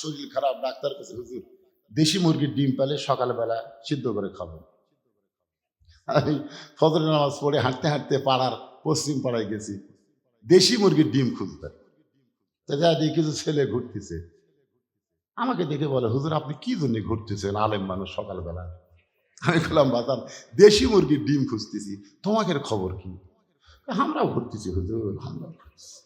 শরীর খারাপ ডাক্তার কাছে হুজুর, দেশি মুরগির ডিম পেলে সকালবেলা সিদ্ধ করে খাব। আমি ফজর নামাজ পড়ে হাঁটতে হাঁটতে পাড়ার পশ্চিম পাড়ায় গেছি। দেশি মুরগির ডিম খুঁজতে তা যা দেখি কিছু ছেলে ঘুরতেছে। আমাকে দেখে বলে, হুজুর, আপনি কি জন্য ঘুরতেছেন, আলেম মানুষ সকালবেলা? আমি বললাম বাজার দেশি মুরগির ডিম খুঁজতেছি। তোমাকে খবর কি? আমরাও ঘুরতেছি, হুজুর, আমরাও ঘুরতেছি।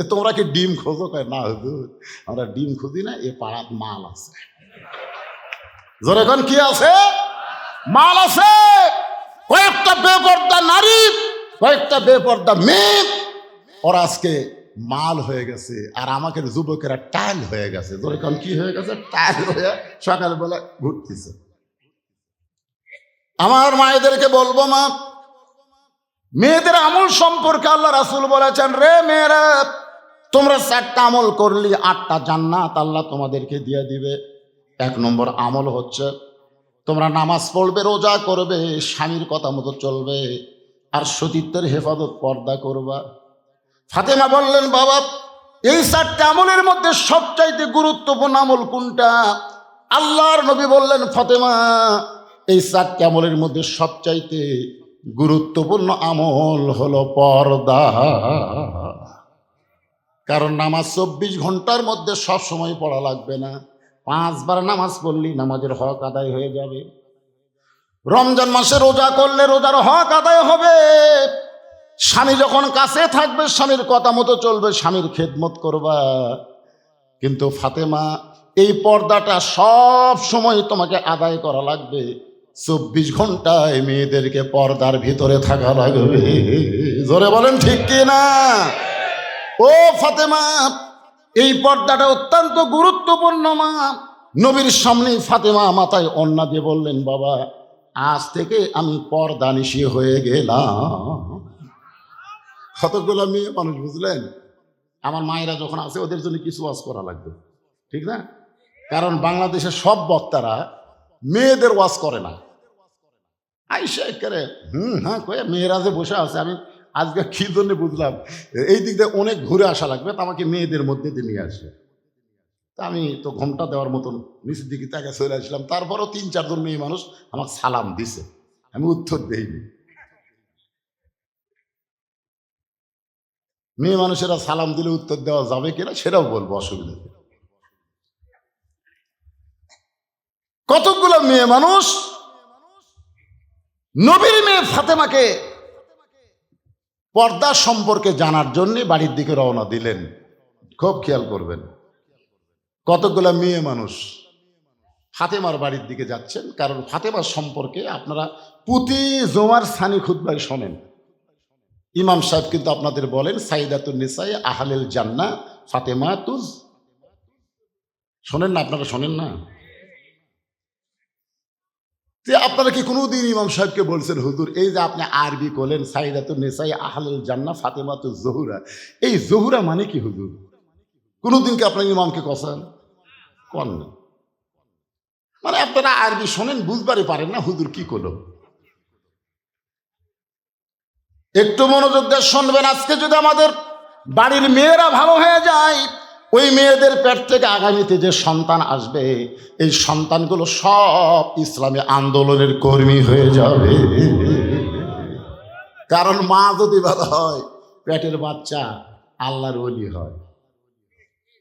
"এ, তোমরা কি ডিম খোঁজো? কয় না হুজুর আমরা ডিম খুঁজি না এ পাড়াত মাল আছে। জোরে কি আছে? মাল আছে। কয়েকটা বেপর্দা নারী কয়েকটা বেপর্দা মেয়ে ওরা আজকে মাল হয়ে গেছে আর আমাকে যুবকেরা টাইল হয়ে গেছে। কোন কি হয়ে গেছে? টাইল হয়ে সকালবেলা ঘুরতেছে। আমার মায়েদেরকে বলব মা মেয়েদের আমল সম্পর্কে আল্লাহ রাসুল বলেছেন রে মেয়েরা তোমরা চারটা আমল করলি, আটটা জান্নাত আল্লাহ তোমাদেরকে দিয়ে দিবে। এক নম্বর আমল হচ্ছে, তোমরা নামাজ পড়বে, রোজা করবে, স্বামীর কথা মতো চলবে, আর সতীত্বের হেফাজত পর্দা করবা। ফাতেমা বললেন, বাবা, এই চারটে আমলের মধ্যে সবচাইতে গুরুত্বপূর্ণ আমল কোনটা? আল্লাহর নবী বললেন, ফাতেমা, এই চারটে আমলের মধ্যে সবচাইতে গুরুত্বপূর্ণ আমল হলো পর্দা। কারণ নামাজ চব্বিশ ঘণ্টার মধ্যে সব সময় পড়া লাগবে না। পাঁচবার নামাজ পড়লি নামাজের হক আদায় হয়ে যাবে। রমজান মাসে রোজা করলে রোজার হক আদায় হবে। স্বামী যখন কাছে থাকবে, স্বামীর কথা মতো চলবে, স্বামীর খেদমত করবা। কিন্তু ফাতেমা, এই পর্দাটা সব সময় তোমাকে আদায় করা লাগবে। চব্বিশ ঘন্টায় মেয়েদেরকে পর্দার ভিতরে থাকা লাগবে। জোরে বলেন ঠিক কি না ও ফাতেমা, এই পর্দাটা অত্যন্ত গুরুত্বপূর্ণ মা। নবীর সামনে ফাতেমা মাথায় অন্না দিয়ে বললেন, বাবা, আজ থেকে আমি পর্দা নিশি হয়ে গেলাম। কতগুলো মেয়ে মানুষ, বুঝলেন? আমার মায়েরা যখন আছে ওদের জন্য কিছু ওয়াজ করা লাগবে। ঠিক না? কারণ বাংলাদেশের সব বক্তারা মেয়েদের ওয়াজ করে না। আইসা করে হুম হ্যাঁ কয়ে মেয়েরা যে বসে আছে, আমি আজকে কি জন্য বুঝলাম? এই দিক দিয়ে অনেক ঘুরে আসা লাগবে, তা আমাকে মেয়েদের মধ্যে দিয়ে নিয়ে আসে তা আমি তো ঘোমটা দেওয়ার মতন নিচের দিকে তাকে চলে আসলাম। তারপরও তিন চারজন মেয়ে মানুষ আমাকে সালাম দিছে। আমি উত্তর দেইনি। মেয়ে মানুষেরা সালাম দিলে উত্তর দেওয়া যাবে কিনা সেটাও বলব, অসুবিধা। কতগুলো মেয়ে মানুষ নবীর মেয়ে ফাতেমাকে পর্দা সম্পর্কে জানার জন্য বাড়ির দিকে রওনা দিলেন। খুব খেয়াল করবেন। কতগুলো মেয়ে মানুষ ফাতেমার বাড়ির দিকে যাচ্ছেন, কারণ ফাতেমার সম্পর্কে আপনারা প্রতি জমার সানি খুদ্ায় শোনেন। ইমাম সাহেব কিন্তু আপনাদের বলেন সাইদাতুল নিসাই আহলেল জান্না ফাতেমা তুজ শোনেন না, আপনারা শোনেন না? তে আপনারা কি কোনোদিন ইমাম সাহেবকে বলছেন, হুজুর, এই যে আপনি আরবি করলেন সাইদাতুল নিসাই আহলেল জান্না ফাতেমা তুজ জহুরা। এই জহুরা মানে কি, হুজুর? কোনোদিন কি আপনার ইমামকে কষান? কন না। মানে আপনারা আরবি শোনেন, বুঝবারই পারেন না, হুজুর কি করল? একটু মনোযোগ দিয়ে শুনবেন, আজকে যদি আমাদের বাড়ির মেয়েরা ভালো হয়ে যায় ওই মেয়েদের পেট থেকে আগামীতে যে সন্তান আসবে, এই সন্তানগুলো সব ইসলামী আন্দোলনের কর্মী হয়ে যাবে। কারণ মা যদি ভালো হয়, পেটের বাচ্চা আল্লাহর ওলি হয়।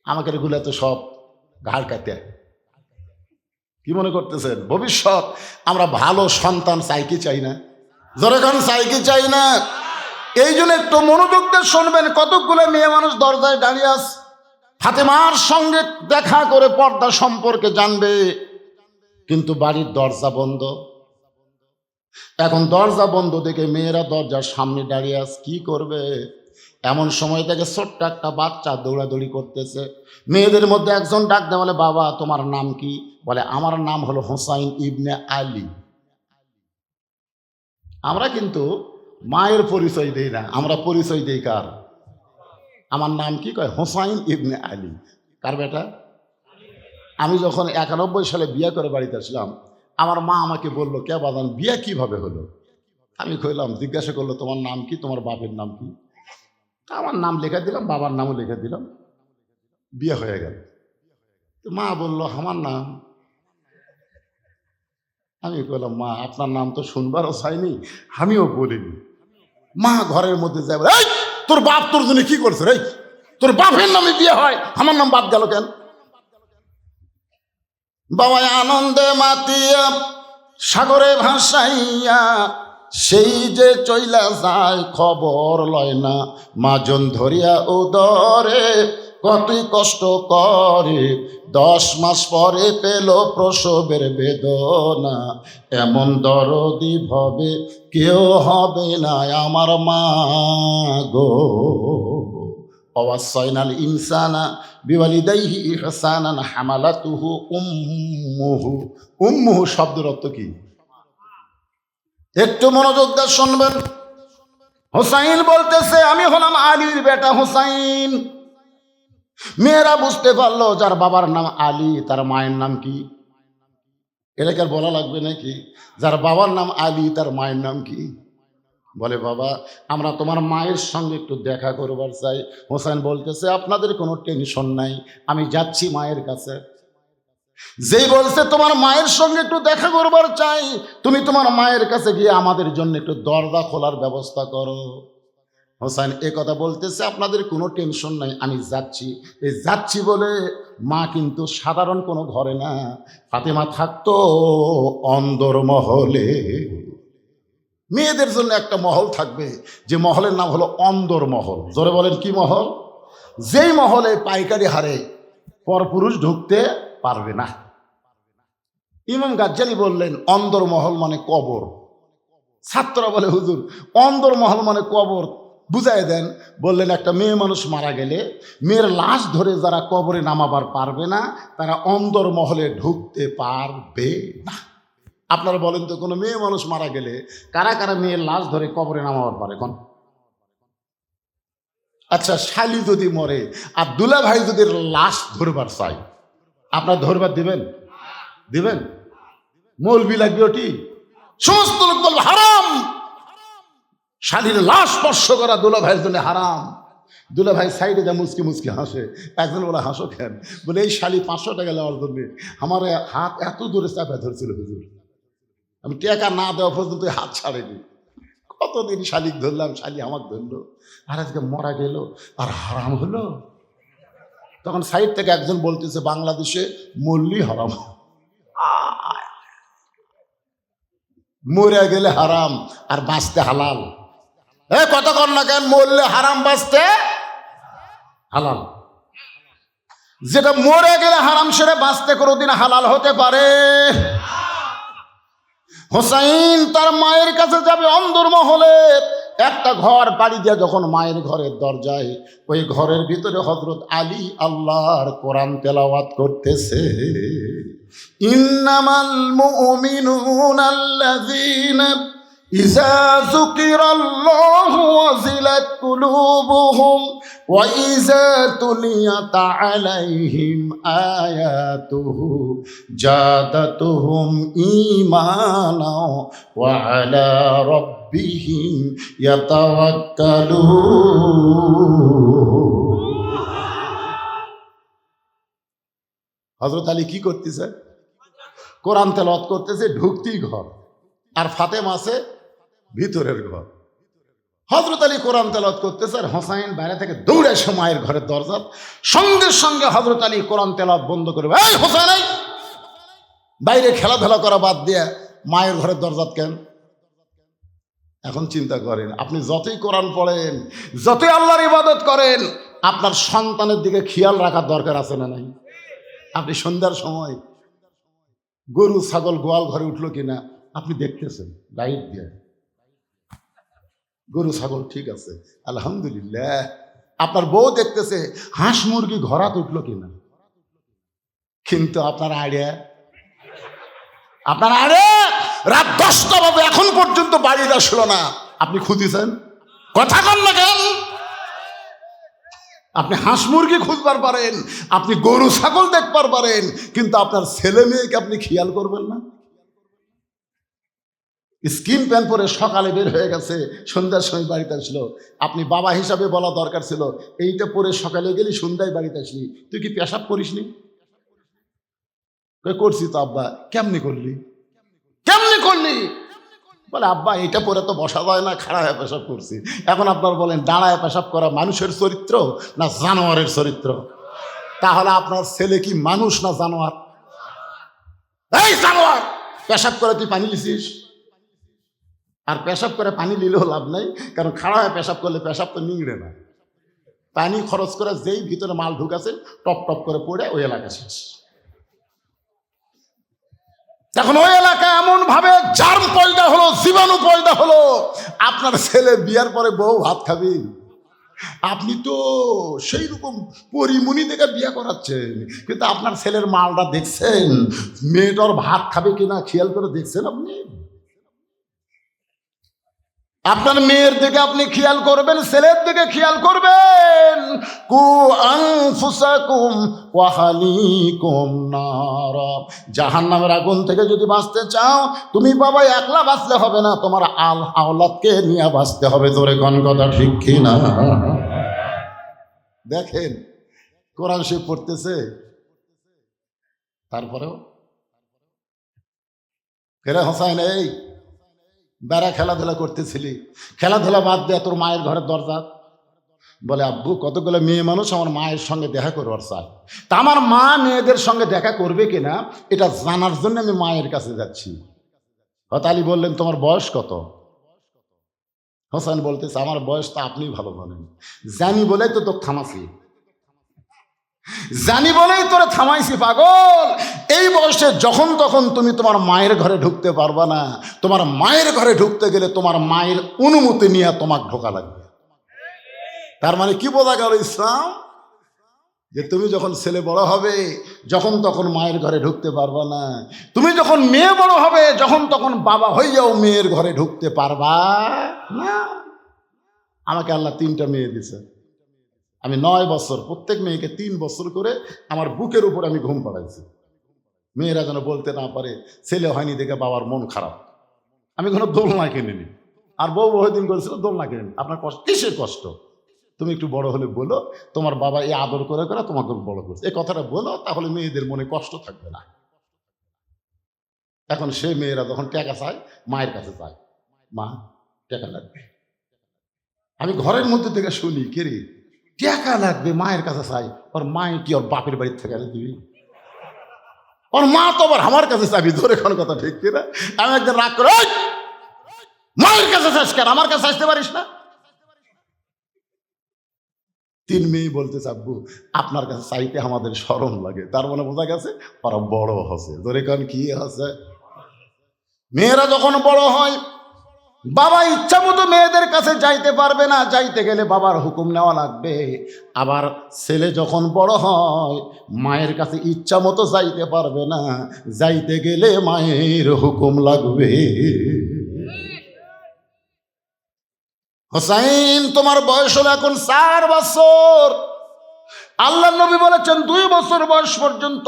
আমাকে এগুলো তো সব ঘাড় কাটে। কি মনে করতেছেন? ভবিষ্যৎ আমরা ভালো সন্তান চাই কি চাই না? যখন চাই কি চাই না? এই জন্য একটু মনোযোগ শুনবেন কতগুলো মেয়ে মানুষ দরজায় দাঁড়িয়ে আস ফাতেমার সঙ্গে দেখা করে পর্দা সম্পর্কে জানবে। কিন্তু বাড়ির দরজা বন্ধ। এখন দরজা বন্ধ দেখে মেয়েরা দরজার সামনে দাঁড়িয়ে আস কি করবে? এমন সময় থেকে ছোট্ট একটা বাচ্চা দৌড়াদৌড়ি করতেছে। মেয়েদের মধ্যে একজন ডাক দেয়, বলে, বাবা, তোমার নাম কি? বলে, আমার নাম হলো হোসাইন ইবনে আলী। আমরা কিন্তু মায়ের পরিচয় দেই না, আমরা পরিচয় দেই কার? আমার নাম কি কয়? হোসাইন ইবনে আলী। কার বেটা? আমি যখন একানব্বই সালে বিয়ে করে বাড়িতে আসলাম, আমার মা আমাকে বলল, কে বাদান বিয়ে কীভাবে হলো? আমি কইলাম, জিজ্ঞাসা করল, তোমার নাম কি? তোমার বাপের নাম কি? আমার নাম লেখা দিলাম, বাবার নামও লেখা দিলাম। বিয়ে হয়ে গেল। তো মা বলল, আমার নাম? আমি বললাম মা, আপনার নাম তো শুনবারও চাইনি, আমিও বলিনি। মা ঘরের মধ্যে যাবে এই! তোর বাপ তোর জন্য কি করছে রে? তোর বাপের নামে বিয়ে হয়। আমার নাম বাদ গেল কেন? বাবা আনন্দে মাতিয়া, সাগরে ভাসাইয়া, সেই যে চইলা যায় খবর লয় না। মাজন ধরিয়া উদরে কতই কষ্ট করে, দশ মাস পরে পেল প্রসবের বেদনা। এমন দরদি ভবে কেউ হবে না আমার মা গো। অবাসয়নাল ইনসানা বিওয়ালিদাইহি ইহসানান হামালাতুহু উম্মুহু। উম্মুহু শব্দের অর্থ কি? একটু মনোযোগ দিয়ে শুনবেন। হোসাইন বলতেছে, আমি হলাম আলীর বেটা হোসাইন। মেয়েরা বুঝতে পারল যার বাবার নাম আলী, তার মায়ের নাম কি? এলাকার বলা লাগবে নাকি? যার বাবার নাম আলী, তার মায়ের নাম কি? বলে, বাবা, আমরা তোমার মায়ের সঙ্গে একটু দেখা করবার চাই। হোসেন বলতেছে, আপনাদের কোনো টেনশন নাই, আমি যাচ্ছি মায়ের কাছে। যেই বলছে, তোমার মায়ের সঙ্গে একটু দেখা করবার চাই। তুমি তোমার মায়ের কাছে গিয়ে আমাদের জন্য একটু দরজা খোলার ব্যবস্থা করো। হোসেন এ কথা বলতেছে, আপনাদের কোনো টেনশন নাই, আমি যাচ্ছি। এই যাচ্ছি বলে মা কিন্তু সাধারণ কোনো ঘরে না, ফাতেমা থাকতো অন্দর মহলে। মেয়েদের জন্য একটা মহল থাকবে, যে মহলের নাম হলো অন্দর মহল। জোরে বলেন, কি মহল? যেই মহলে পাইকারি হারে পরপুরুষ ঢুকতে পারবে না। ইমাম গাজ্জালি বললেন, অন্দর মহল মানে কবর। ছাত্ররা বলে, হুজুর, অন্দর মহল মানে কবর। বুঝাই দেন, বললেন, একটা মেয়ে মানুষ মারা গেলে মেয়ের লাশ ধরে যারা কবরে নামাবার পারবে না, তারা অন্দর মহলে ঢুকতে পারবে না। আপনারা বলেন তো, কোনো মেয়ে মানুষ মারা গেলে কারা কারা মেয়ের লাশ ধরে কবরে নামাবার পারে কোন আচ্ছা শালি যদি মরে আর দুলা ভাই যদি লাশ ধরবার চাই আপনার ধরবার দিবেন? দিবেন? মৌলবি লাগবে ওটি? সমস্ত লোক হারাম! শালির লাশ স্পর্শ করা দুলা ভাইয়ের জন্য হারাম। দুলা ভাই সাইডে যা মুসকি মুসকি হাসে, একজন বলে, হাসো খেন বলে, এই শালি পাঁচশো টাকা নেওয়ার জন্য আমার হাত এত দূরে চাপা ধরছিল হুজুর। আমি টেকা না দেওয়া পর্যন্ত হাত ছাড়েনি। কতদিন শালিক ধরলাম, শালি আমাকে ধরলো। আর আজকে মরা গেল, আর হারাম হলো। তখন সাইড থেকে একজন বলতেছে, বাংলাদেশে মল্লি হারাম! মরে গেলে হারাম, আর বাঁচতে হালাল। এ কতক্ষণ না কেন, মরলে হারাম বাঁচতে? হালাল। যেটা মরে গেলে হারাম সেরে বাঁচতে কোনোদিন হালাল হতে পারে। হোসাইন তার মায়ের কাছে যাবে অন্দর মহলে। একটা ঘর বাড়ি দিয়ে যখন মায়ের ঘরের দরজায়, ওই ঘরের ভিতরে হজরত আলী আল্লাহর কোরআন তেলাওয়াত করতেছে। ইন্নামাল মুমিনুন আল্লাযীনা যুকিরাল্লাহু ওয়াজিলাত কুলুবুহুম ওয়া ইযা তুলিয়াত আলাইহিম আয়াতুহু জাদাতুহুম ঈমানা ওয়া আলা রাব্বিহিম ইয়াতাওয়াক্কালুন হজরত আলী কি করতেছে? কোরআন তেলাওয়াত করতেছে, ঢুকতেই ঘর। আর ফাতেম আছে ভিতরের ঘর। হজরত আলী কোরআন তেলাওয়াত করতেছে আর হোসাইন বাইরে থেকে দৌড়ে এসে মায়ের ঘরের দরজা। সঙ্গে সঙ্গে হজরত আলী কোরআন তেলাওয়াত বন্ধ করে এই হোসাইন! বাইরে খেলাধুলা করা বাদ দিয়ে মায়ের ঘরের দরজাত কেন? এখন চিন্তা করেন, আপনি যতই কোরআন পড়েন, যতই আল্লাহর ইবাদত করেন, আপনার সন্তানের দিকে খেয়াল রাখার দরকার আছে না নাই? আপনি সন্ধ্যার সময় গরু, ছাগল, গোয়াল ঘরে উঠল কিনা, আপনি দেখতেছেন লাইট দিয়ে। গরু, ছাগল, ঠিক আছে। আলহামদুলিল্লাহ। আপনার বউ দেখতেছে, হাঁস মুরগি ঘরাত উঠল কিনা? কিন্তু আপনার আইডিয়া আপনার আরে রাত দশটা বাজে, এখন পর্যন্ত বাড়িতে আসলো না। আপনি খুঁজেছেন? কথা কন না কেন? আপনি হাঁস মুরগি খুঁজবার পারেন, আপনি গরু, ছাগল দেখবার পারেন, কিন্তু আপনার ছেলে মেয়েকে আপনি খেয়াল করবেন না? স্কিন প্যান্ট পরে সকালে বের হয়ে গেছে, সন্ধ্যার সময় বাড়িতে আসলো। আপনি বাবা হিসাবে বলা দরকার ছিল, এইটা পরে সকালে গেলি, সন্ধ্যায় বাড়িতে আসলি। তুই কি পেশাব করিস নি করছি তো আব্বা। কেমনি করলি? কেমনি করলি? বলে, আব্বা এটা পরে তো বসা যায় না খাড়া হয়ে পেশাব করছি। এখন আপনার বলেন, দাঁড়ায় পেশাব করা মানুষের চরিত্র না জানোয়ারের চরিত্র? তাহলে আপনার ছেলে কি মানুষ না জানোয়ার? এই জানোয়ার! পেশাব করে তুই পানি লিছিস? আর পেশাব করে পানি নিলেও লাভ নাই, কারণ খাড়া হয়ে পেশাব করলে পেশাব তো নিংড়ে না। পানি খরচ করে যেই ভিতরে মাল ঢুকাছে, টপ টপ করে পড়ে ওই এলাকা শেষ। এখন ওই এলাকা এমন ভাবে জার্ম পয়দা হলো, জীবাণু পয়দা হলো, আপনার ছেলে বিয়ার পরে বউ ভাত খাবি। আপনি তো সেই রকম পরিমণি দেখে বিয়ে করাচ্ছেন, কিন্তু আপনার ছেলের মালটা দেখছেন, মেয়েটার ভাত খাবে কিনা খেয়াল করে দেখছেন আপনি? আপনার মেয়ের দিকে আপনি খেয়াল করবেন, ছেলের দিকে খেয়াল করবেন। কু আনফুসাকুম ওয়াহালিকুম নার। জাহান্নামের আগুন থেকে যদি বাঁচতে চাও, তুমি বাবা একলা বাঁচতে হবে না, তোমার আল আওলাদকে নিয়ে বাঁচতে হবে তোরে কোন কথা ঠিক কি না? দেখেন, কোরআন সে পড়তেছে, তারপরেও? ফেরে হোসাইন, এই বেড়া খেলাধুলা করতেছিলি। খেলাধুলা বাদ দিয়ে তোর মায়ের ঘরের দরজা। বলে, আব্বু, কতগুলো মেয়ে মানুষ আমার মায়ের সঙ্গে দেখা করবার চায়। তা আমার মা মেয়েদের সঙ্গে দেখা করবে কিনা, এটা জানার জন্য আমি মায়ের কাছে যাচ্ছি। হতালি বললেন, তোমার বয়স কত? হোসেন বলতেছে, আমার বয়স তো আপনি ভালো বলেন জানি বলে তো তোর থামাছি। জানি বলেই তোরে থামাইছি, পাগল। এই বয়সে যখন তখন তুমি তোমার মায়ের ঘরে ঢুকতে পারবা না। তোমার মায়ের ঘরে ঢুকতে গেলে তোমার মায়ের অনুমতি নিয়ে তোমাকে ঢোকা লাগবে। তার মানে কি বোঝা গেল ইসলাম? যে তুমি যখন ছেলে বড় হবে, যখন তখন মায়ের ঘরে ঢুকতে পারবা না। তুমি যখন মেয়ে বড় হবে, যখন তখন বাবা হয়ে যাও মেয়ের ঘরে ঢুকতে পারবা না। আমাকে আল্লাহ তিনটা মেয়ে দিছে আমি নয় বছর, প্রত্যেক মেয়েকে তিন বছর করে আমার বুকের উপর আমি ঘুম পাড়াইছি। মেয়েরা যেন বলতে না পারে, ছেলে হয়নি দেখে বাবার মন খারাপ। আমি কোনো দোলনা কিনিনি। আর বউ বহুদিন করেছিল, দোলনা কিনিনি। আপনার কষ্ট, কিসের কষ্ট? তুমি একটু বড় হলে বলো, তোমার বাবা এই আদর করে করে তোমাকে বড় করছে। এই কথাটা বলো, তাহলে মেয়েদের মনে কষ্ট থাকবে না। এখন সে মেয়েরা যখন টাকা চায়, মায়ের কাছে চায়। মা, টাকা লাগবে। আমি ঘরের মধ্যে থেকে শুনি, কে রে? টাকা লাগবে মায়ের কাছে চাই। ওর মায়ে কি ওর বাপের বাড়ির থেকে দিবি? ওর মা তো আবার আমার কাছে চাবি, ধরে কোন কথা ঠিক কিনা? আমি একদিন রাগ করে মায়ের কাছে চাস কেন? আমার কাছে আসতে পারিস না? তিন মেয়ে বলতে চাব্বু আপনার কাছে চাইতে আমাদের সরম লাগে। তার মানে বোঝা গেছে, ওরা বড় হসে। ধরে কারণ কি হসে? মেয়েরা যখন বড় হয় বাবা ইচ্ছা মতো মেয়েদের কাছে যাইতে পারবে না, যাইতে গেলে বাবার হুকুম নেওয়া লাগবে। আবার ছেলে যখন বড় হয়, মায়ের কাছে ইচ্ছা মতো যাইতে পারবে না, যাইতে গেলে মায়ের হুকুম লাগবে। হোসাইন, তোমার বয়স হলো এখন চার বছর। আল্লাহ নবী বলেছেন, দুই বছর বয়স পর্যন্ত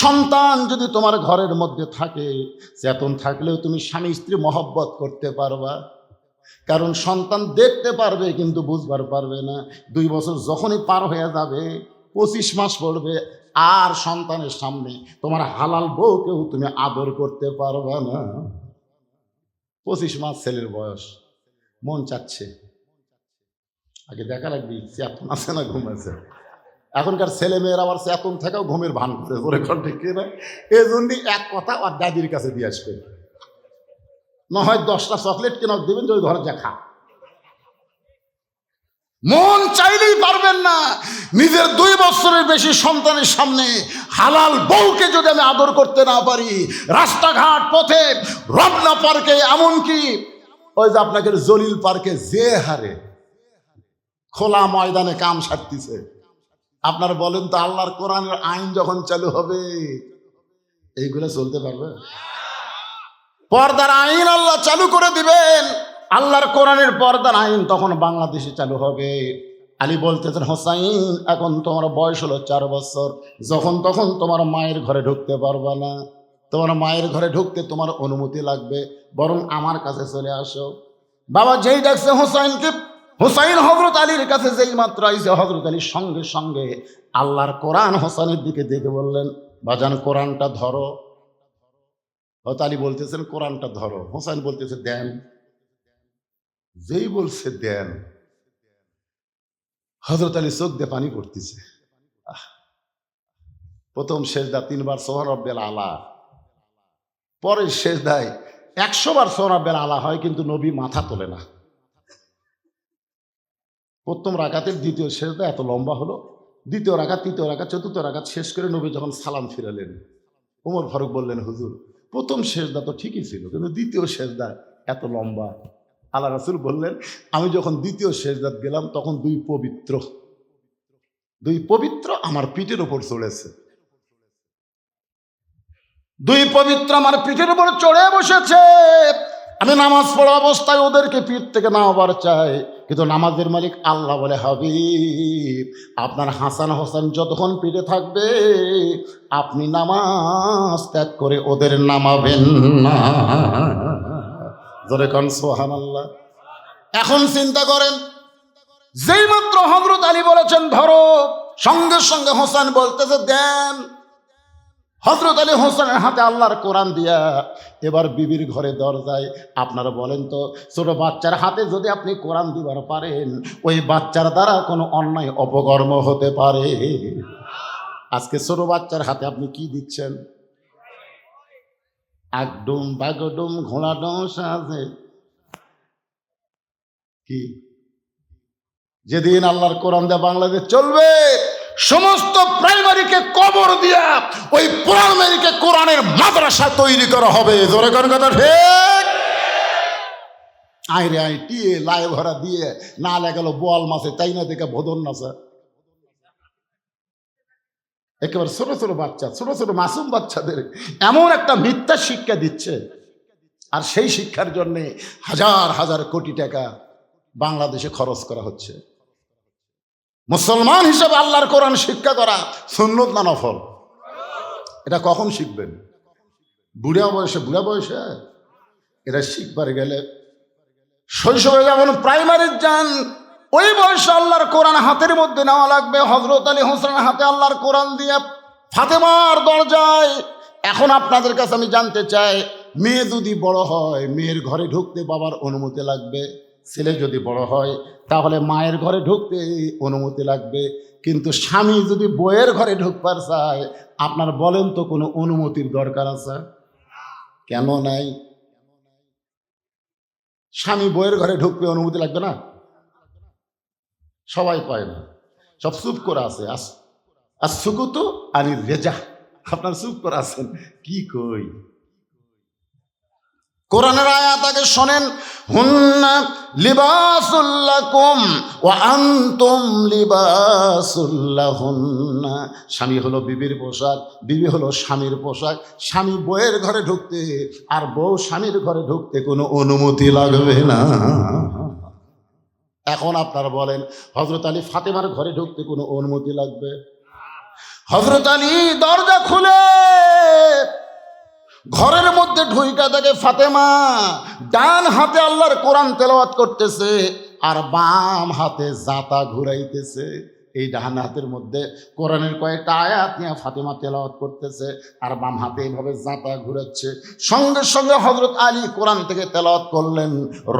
সন্তান যদি তোমার ঘরের মধ্যে থাকে, চেতন থাকলেও তুমি স্বামী স্ত্রী মহব্বত করতে পারবা। কারণ সন্তান দেখতে পারবে, কিন্তু বুঝবার পারবে না। দুই বছর যখনই পার হয়ে যাবে, পঁচিশ মাস পড়বে, আর সন্তানের সামনে তোমার হালাল বউকেও তুমি আদর করতে পারবা না। পঁচিশ মাস ছেলের বয়স, মন চাচ্ছে। আগে দেখা লাগবে, চেতন আছে না ঘুম আছে? এখনকার ছেলে মেয়েরা আবার চেতন থেকেও ঘুমের ভান করে ওরে কোন ঠিক এই জন্যই এক কথা আর দাদির কাছে দিয়ে আসবে। না হয় দশটা চকলেট কেন দেবেন যে ওই ঘরে যা খা। মন চাইলেই পারবেন না। নিজের দুই বছরের বেশি সন্তানের সামনে হালাল বউকে যদি আমি আদর করতে না পারি, রাস্তাঘাট, পথে, রমনা পার্কে, এমনকি ওই যে আপনাকে জলিল পার্কে যে হারে খোলা ময়দানে কাম সারতিছে। আপনার বলেন তো, আল্লাহর কোরআনের আইন যখন চালু হবে, এইগুলো চলতে পারবে? পর্দার আইন আল্লাহ চালু করে দিবেন। আল্লাহর কোরআনের পর্দার আইন তখন বাংলাদেশে চালু হবে। আলী বলতেছেন, হোসাইন, এখন তোমার বয়স হলো চার বছর। যখন তখন তোমার মায়ের ঘরে ঢুকতে পারবা না। তোমার মায়ের ঘরে ঢুকতে তোমার অনুমতি লাগবে। বরং আমার কাছে চলে আসো। বাবা যেই ডাকছে হোসাইনকে হোসাইন হজরত আলীর কাছে যেই মাত্র আইসে হজরত আলীর সঙ্গে সঙ্গে আল্লাহর কোরআন হোসাইনের দিকে দেখে বললেন, বাজান, কোরআনটা ধরো। হত আলী বলতেছেন, কোরআনটা ধরো। হোসেন বলতেছে, দেন। যেই বলছে, দেন। হজরত আলী চোখ দিয়ে পানি পড়তেছে! প্রথম শেষদা তিনবার সোহার রব্বেল আলা। পরের শেষদায় একশো বার সোহার রব্বেল আলা হয়, কিন্তু নবী মাথা তোলে না। প্রথম রাকাতের দ্বিতীয় শেষদা এত লম্বা হলো। দ্বিতীয় রাকাত, তৃতীয় রাকাত, চতুর্থ রাকাত শেষ করে নবী যখন সালাম ফিরালেন, ওমর ফারুক বললেন, হুজুর, প্রথম শেষদা তো ঠিকই ছিল, কিন্তু দ্বিতীয় শেষদা এত লম্বা। আল্লাহ রাসুল বললেন, আমি যখন দ্বিতীয় শেষদাত গেলাম, তখন দুই পবিত্র দুই পবিত্র আমার পিঠের ওপর চড়েছে। দুই পবিত্র আমার পিঠের উপর চড়ে বসেছে। আমি নামাজ পড়া অবস্থায় ওদেরকে পিঠ থেকে নামাবার চাই, কিন্তু নামাজের মালিক আল্লাহ বলে, হাবিব, আপনার হাসান হোসেন যতক্ষণ পিঠে থাকবে, আপনি নামাজ ত্যাগ করে ওদের নামাবেন না। জোরে সোহান আল্লাহ এখন চিন্তা করেন যেই মাত্র হজরত আলী বলেছেন, ধরো, সঙ্গে সঙ্গে হোসেন বলতেছে, দেন হজরত আলী হোসেনের হাতে আল্লাহর কোরআন দিয়া এবার বিবির ঘরে দরজায় আপনারা বলেন তো, ছোট বাচ্চার হাতে যদি আপনি কোরআন দিবার পারেন, ওই বাচ্চার দ্বারা কোনো অন্যায় অপকর্ম হতে পারে। আজকে ছোট বাচ্চার হাতে আপনি কি দিচ্ছেন? আগডুম বাগডুম ঘোড়াডুম সাজে। কি? যেদিন আল্লাহর কোরআন দেয়া বাংলাদেশ চলবে সমস্ত প্রাইমারিকে কবর দিয়া ওই প্রাইমারিকে কোরআনের মাদ্রাসা তৈরি করা হবে। জোরে কোন কথা ঠিক? আই রে আই টিয়ে লাই ভরা দিয়ে না লাগালো বোয়াল মাছে, তাই না দেখে ভোদন নাচা একেবারে ছোট ছোট বাচ্চা, ছোট ছোট মাসুম বাচ্চাদের এমন একটা মিথ্যা শিক্ষা দিচ্ছে। আর সেই শিক্ষার জন্যে হাজার হাজার কোটি টাকা বাংলাদেশে খরচ করা হচ্ছে। মুসলমান হিসেবে আল্লাহর কোরআন শিক্ষা করা সুন্নত না নফল? এটা কখন শিখবেন? বুড়া বয়সে বুড়া বয়সে? এটা শিখবার গেলে শৈশবে যেমন প্রাইমারি যান, ওই বয়সে আল্লাহর কোরআন হাতের মধ্যে নেওয়া লাগবে। হজরত আলী হোসেনের হাতে আল্লাহর কোরআন দিয়ে ফাতেমার দরজায়। এখন আপনাদের কাছে আমি জানতে চাই, মেয়ে যদি বড় হয়, মেয়ের ঘরে ঢুকতে বাবার অনুমতি লাগবে? ছেলে যদি বড় হয়, তাহলে মায়ের ঘরে ঢুকতে অনুমতি লাগবে। কিন্তু স্বামী যদি বইয়ের ঘরে ঢুকবার চায়, আপনার বলেন তো কোনো অনুমতির দরকার আছে? কেন নাই? স্বামী বইয়ের ঘরে ঢুকবে অনুমতি লাগবে না? সবাই পায় না। সব চুপ করে আছে। আর সুকুতু আনি রেজা। আপনার চুপ করে আছেন। কি কই? কোরআনের আয়াত আগে শোনেন। হুন্না লিবাসুল্লাকুম ও আন্তুম লিবাসুল্লাহুন্না স্বামী হলো বিবির পোশাক, বিবি হলো স্বামীর পোশাক। স্বামী বউয়ের ঘরে ঢুকতে আর বউ স্বামীর ঘরে ঢুকতে কোনো অনুমতি লাগবে না। এখন আপনারা বলেন হজরত আলী ফাতেমার ঘরে ঢুকতে কোনো অনুমতি লাগবে? হজরত আলী দরজা খুলে ঘরের মধ্যে ঢুইকা থাকে ফাতেমা ডান হাতে আল্লাহর কোরআন তেলাওয়াত করতেছে আর বাম হাতে জাতা ঘুরাইতেছে। এই ডান হাতের মধ্যে কোরআনের কয়েকটা আয়াত নিয়ে ফাতেমা তেলাওয়াত করতেছে আর বাম হাতে এইভাবে জাতা ঘুরাচ্ছে। সঙ্গে সঙ্গে হজরত আলী কোরআন থেকে তেলাওয়াত করলেন,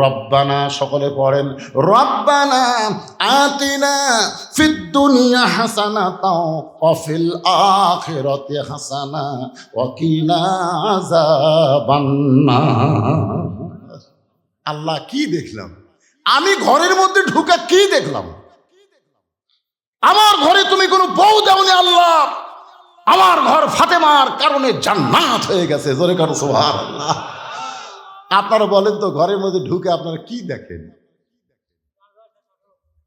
রব্বানা সকলে পড়েন, রব্বানা আতিনা ফিদ দুনিয়া হাসানা, তাও অফিল আখিরাতে হাসানা ওয়াকিনা আযাবান্নার আল্লাহ কি দেখলাম? আমি ঘরের মধ্যে ঢুকে কি দেখলাম? আমার ঘরে তুমি কোনো বউ দাওনি, আল্লাহ। আমার ঘর ফাতেমার কারণে জান্নাত হয়ে গেছে, জোরে করো, সুবহানাল্লাহ। আপনারা বলেন তো, ঘরের মধ্যে ঢুকে আপনারা কি দেখেন?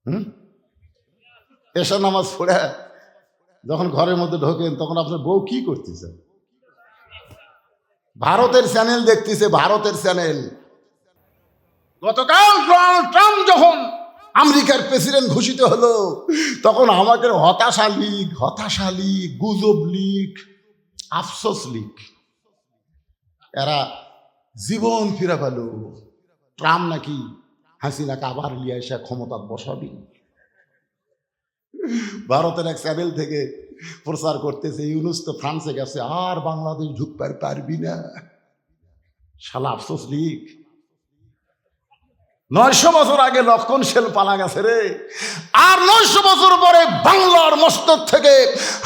হুম? এসা নামাজ পড়ে যখন ঘরের মধ্যে ঢোকেন, তখন আপনার বউ কি করতেছে? ভারতের চ্যানেল দেখতেছে, ভারতের চ্যানেল গতকাল ডোনাল্ড ট্রাম্প যখন আমেরিকার প্রেসিডেন্ট ঘোষিত হলো, তখন আমাদের হতাশা লীগ হতাশা লীগ, গুজব লীগ, আফসোস লীগ, এরা জীবন ফিরে পেল। ট্রাম্প নাকি হাসিনাকে আবার লিয়ে এসে ক্ষমতা বসাবি ভারতের এক চ্যানেল থেকে প্রচার করতেছে, ইউনুস তো ফ্রান্সে গেছে, আর বাংলাদেশ ঢুকবার পারবি না। শালা আফসোস লিখ নয়শো বছর আগে লক্ষণ সেল পালা গেছে রে। আর নয়শো বছর পরে বাংলার মস্তক থেকে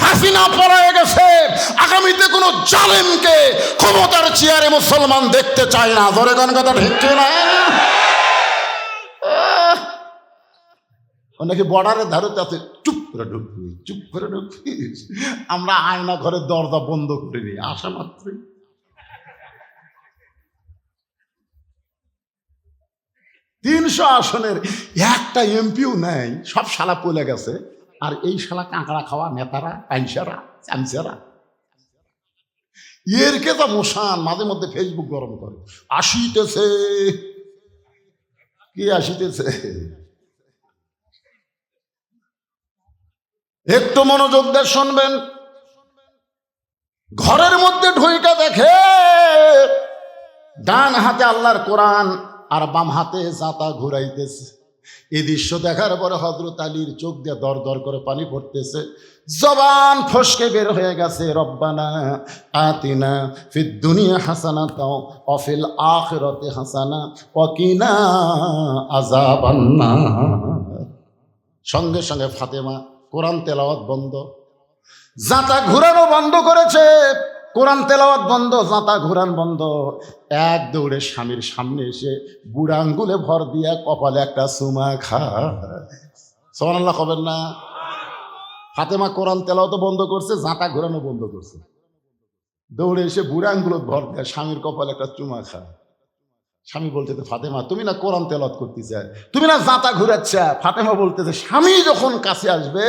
হাসিনা পড়ায় গেছে। আগামীতে কোনো জালেমকে ক্ষমতার চেয়ারে মুসলমান দেখতে চায় না। ধরে কোন কথা ঠিক না! অনেকে বর্ডারের ধারে তাতে চুপ করে ঢুকবি, চুপ করে ঢুকবি। আমরা আয়না ঘরের দরজা বন্ধ করিনি আসা মাত্রই। তিনশো আসনের একটা এমপিও নেই, সব শালা পলে গেছে। আর এই শালা কাঁকড়া খাওয়া নেতারা, আইনসারা, চামচারা। এর কে তো মশান? মাঝে মধ্যে ফেসবুক গরম করে। আসিতেছে। কি আসিতেছে? একটু মনোযোগ দিয়ে শুনবেন। ঘরের মধ্যে ঢুইকা দেখে ডান হাতে আল্লাহর কোরআন আর বাম হাতে জাতা ঘুরাইতেছে। এই দৃশ্য দেখার পরে হজরত আলীর চোখ দিয়ে দর দর করে পানি পড়তেছে। জবান ফসকে বের হয়ে গেছে, রব্বানা আতিনা ফিদ দুনিয়া হাসানা তাও অফিল আখিরাতে হাসানা ওয়াকিনা আযাবান্না সঙ্গে সঙ্গে ফাতেমা কোরআন তেলাওয়াত বন্ধ। জাতা ঘুরানো বন্ধ করেছে। কোরআন তেলাওয়াত বন্ধ জাতা ঘুরান বন্ধ। এক দৌড়ে স্বামীর সামনে এসে বুড়া আঙ্গুলে ভর দিয়া কপালে একটা সুমা খা সোমান আল্লাহ খবর না? ফাতেমা কোরআন তেলাওয়াত বন্ধ করছে জাতা ঘুরানো বন্ধ করছে। দৌড়ে এসে বুড়া আঙ্গুলে ভর দেয় স্বামীর কপালে একটা চুমা খা স্বামী বলতেছে, ফাতেমা, তুমি না কোরআন তেলত করতেছে? তুমি না জাতা ঘুরাচ্ছে? ফাতেমা বলতেছে, স্বামী যখন কাছে আসবে,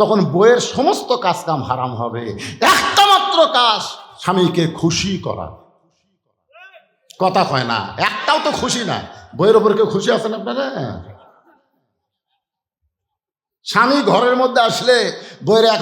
তখন বইয়ের সমস্ত কাজ কাম হারাম হবে। একটা মাত্র কাজ, স্বামীকে খুশি করা। কথা কয় না, একটাও তো খুশি না। বইয়ের ওপর কেউ খুশি আছেন আপনারা? স্বামী ঘরের মধ্যে আসলে বইয়ের এক